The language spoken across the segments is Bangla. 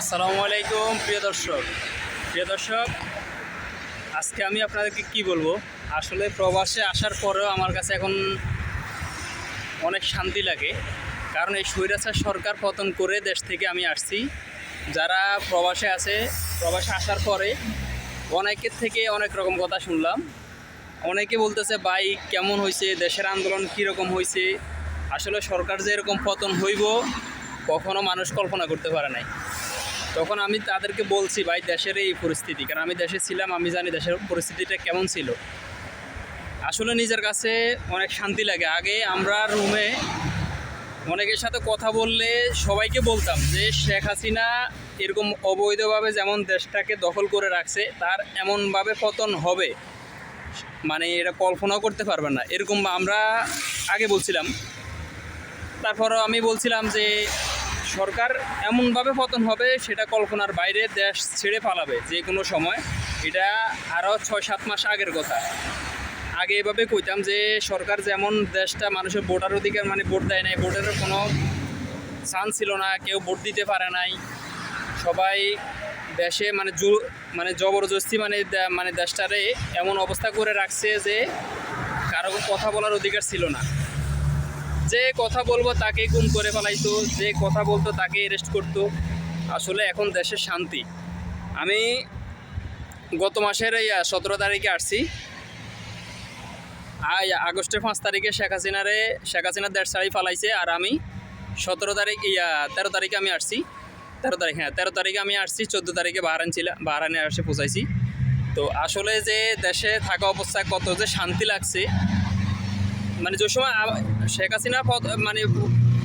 আসসালামু আলাইকুম, প্রিয় দর্শক। প্রিয় দর্শক, আজকে আমি আপনাদেরকে কি বলব? আসলে প্রবাসে আসার পরেও আমার কাছে এখন অনেক শান্তি লাগে। কারণ এই স্বৈরাচার সরকার পতন করে দেশ থেকে আমি আসছি। যারা প্রবাসে আছে, প্রবাসে আসার পরে অনেকের থেকে অনেক রকম কথা শুনলাম। অনেকে বলতেছে, ভাই, কেমন হয়েছে? দেশের আন্দোলন কীরকম হয়েছে? আসলে সরকার যে এরকম পতন হইব, কখনো মানুষ কল্পনা করতে পারে নাই। তখন আমি তাদেরকে বলছি, ভাই, দেশের এই পরিস্থিতি, কারণ আমি দেশে ছিলাম, আমি জানি দেশের পরিস্থিতিটা কেমন ছিল। আসলে নিজের কাছে অনেক শান্তি লাগে। আগে আমরা রুমে অনেকের সাথে কথা বললে সবাইকে বলতাম যে, শেখ হাসিনা এরকম অবৈধভাবে যেমন দেশটাকে দখল করে রাখছে, তার এমনভাবে পতন হবে। মানে এটা কল্পনাও করতে পারবেন না। এরকম আমরা আগে বলছিলাম। তারপরও আমি বলছিলাম যে সরকার এমনভাবে পতন হবে, সেটা কল্পনার বাইরে দেশ ছেড়ে পালাবে যে কোনো সময়। এটা আরও ছয়, সাত মাস আগের কথা। আগে এভাবে কইতাম যে সরকার যেমন দেশটা মানুষের ভোটার অধিকার মানে ভোট দেয় নাই, ভোটের কোনো চান্স ছিল না, কেউ ভোট দিতে পারে নাই। সবাই দেশে মানে জো মানে জবরদস্তি মানে মানে দেশটারে এমন অবস্থা করে রাখছে যে কারও কথা বলার অধিকার ছিল না। যে কথা বলব তাকে গুম করে ফেলাইতো, যে কথা বলতো তাকে অ্যারেস্ট করতো। আসলে এখন দেশের শান্তি। আমি গত মাসের এই সতেরো তারিখে আসছি। আগস্টের পাঁচ তারিখে শেখ হাসিনারে, শেখ হাসিনার দেড় সাড়ি ফালাইছে আর আমি সতেরো তারিখ ইয়া তেরো তারিখে আমি আসছি। তেরো তারিখ হ্যাঁ তেরো তারিখে আমি আসছি, চোদ্দ তারিখে বাহারান ছিলাম বাহারানে এসে পৌঁছাইছি। তো আসলে যে দেশে থাকা অবস্থায় কত যে শান্তি লাগছে মানে যে সময় শেখ হাসিনা মানে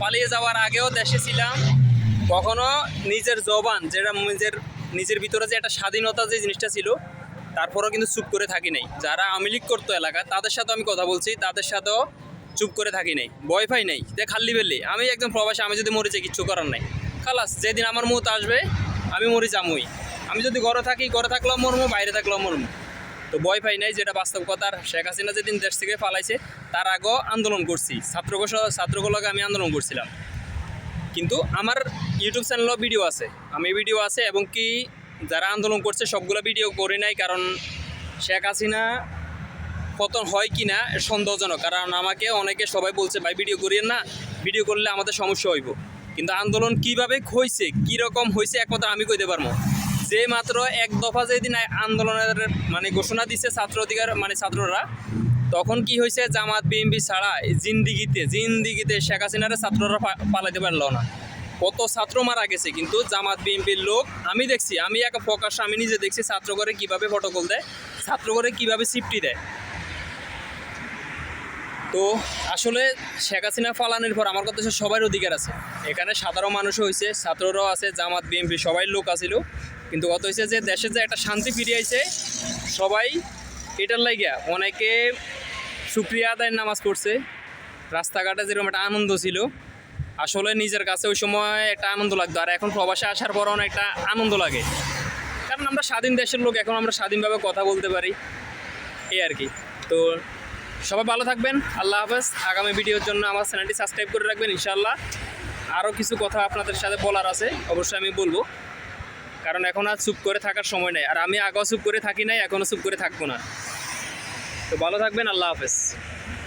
পালিয়ে যাওয়ার আগেও দেশে ছিলাম, কখনো নিজের জবান, যেটা নিজের নিজের ভিতরে যে একটা স্বাধীনতা যে জিনিসটা ছিল, তারপরেও কিন্তু চুপ করে থাকি নাই। যারা আওয়ামী লীগ করতো এলাকা তাদের সাথেও আমি কথা বলছি, তাদের সাথেও চুপ করে থাকি নাই। ভয় পাই নাই। যে খাল্লি বেললি আমি একদম প্রবাসী, আমি যদি মরে যাই, কিচ্ছু করার নাই। খালাস, যেদিন আমার মুহূর্ত আসবে, আমি মরে যামই। আমি যদি ঘরে থাকি, ঘরে থাকলেও মরমু, বাইরে থাকলেও মরমু। তো ভয় পাই নাই, যেটা বাস্তব কথা। আর শেখ হাসিনা যেদিন দেশ থেকে পালাইছে, তার আগেও আন্দোলন করছি। ছাত্রগো ছাত্রগুলোকে আমি আন্দোলন করছিলাম। কিন্তু আমার ইউটিউব চ্যানেলও ভিডিও আছে। আমি ভিডিও আছে এবং কি যারা আন্দোলন করছে, সবগুলো ভিডিও করি নাই, কারণ শেখ হাসিনা পতন হয় কি না সন্দেহজনক। কারণ আমাকে অনেকে সবাই বলছে, ভাই, ভিডিও করিয়েন না। ভিডিও করলে আমাদের সমস্যা হইব। কিন্তু আন্দোলন কীভাবে হয়েছে কীরকম হয়েছে একমাত্র আমি কইতে পারব। যে মাত্র এক দফা যেদিন আন্দোলনের মানে ঘোষণা দিছে ছাত্র অধিকার মানে ছাত্ররা, তখন কি হয়েছে? জামাত বিএমপি ছাড়া জিন্দিগিতে জিন্দিগিতে শেখ হাসিনারে ছাত্ররা পালাইতে পারল না। কত ছাত্র মারা গেছে, কিন্তু জামাত, বিএনপির লোক, আমি দেখছি, আমি এক প্রকাশ আমি নিজে দেখছি ছাত্র করে কীভাবে ফটোকল দেয়, ছাত্র করে কীভাবে সিফটি দেয়। তো আসলে শেখ হাসিনা ফালানোর পর আমার কথা সবার অধিকার আছে। এখানে সাধারণ মানুষও হয়েছে, ছাত্ররাও আছে, জামাত, বিএনপি, সবাই লোক আছিল। কিন্তু কত হয়েছে যে দেশে যে একটা শান্তি ফিরে আইছে, সবাই এটার লাগিয়া অনেকে সুক্রিয়া আদায়ের নামাজ পড়ছে। রাস্তাঘাটে যেরকম একটা আনন্দ ছিল, আসলে নিজের কাছে ওই সময় একটা আনন্দ লাগতো। আর এখন প্রবাসে আসার পর অনেক একটা আনন্দ লাগে। কারণ আমরা স্বাধীন দেশের লোক, এখন আমরা স্বাধীনভাবে কথা বলতে পারি। এই আর কি। তো সবাই ভালো থাকবেন, আল্লাহ হাফেজ। আগামী ভিডিওর জন্য আমার চ্যানেলটি সাবস্ক্রাইব করে রাখবেন ইনশাল্লাহ আরও কিছু কথা আপনাদের সাথে বলার আছে, অবশ্যই আমি বলব। কারণ এখন আর চুপ করে থাকার সময় নেই। আর আমি আগেও চুপ করে থাকি নাই, এখনও চুপ করে থাকব না। তো ভালো থাকবেন, আল্লাহ হাফেজ।